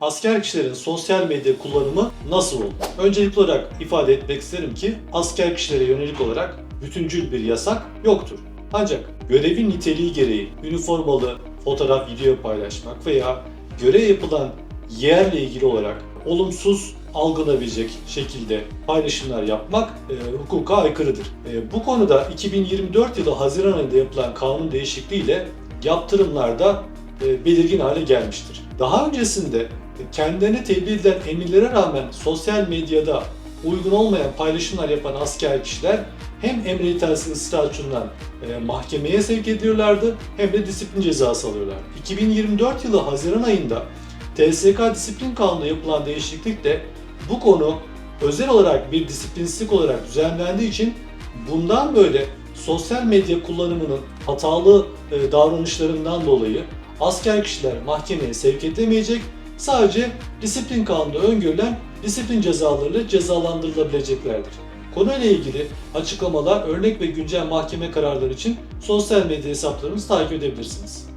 Asker kişilerin sosyal medya kullanımı nasıl oldu? Öncelikli olarak ifade etmek isterim ki asker kişilere yönelik olarak bütüncül bir yasak yoktur. Ancak görevin niteliği gereği üniformalı fotoğraf, video paylaşmak veya görev yapılan yerle ilgili olarak olumsuz algılanabilecek şekilde paylaşımlar yapmak e, hukuka aykırıdır. E, bu konuda 2024 yılı Haziran ayında yapılan kanun değişikliğiyle yaptırımlar da e, belirgin hale gelmiştir. Daha öncesinde kendilerine tebliğ edilen emirlere rağmen sosyal medyada uygun olmayan paylaşımlar yapan asker kişiler hem emre itaatsi ısrarçından e, mahkemeye sevk ediliyorlardı hem de disiplin cezası alıyorlardı. 2024 yılı Haziran ayında TSK Disiplin Kanunu'na yapılan değişiklikle bu konu özel olarak bir disiplinsizlik olarak düzenlendiği için bundan böyle sosyal medya kullanımının hatalı e, davranışlarından dolayı asker kişiler mahkemeye sevk edilemeyecek, sadece disiplin kanunda öngörülen disiplin cezalarıyla cezalandırılabileceklerdir. Konuyla ilgili açıklamalar, örnek ve güncel mahkeme kararları için sosyal medya hesaplarımızı takip edebilirsiniz.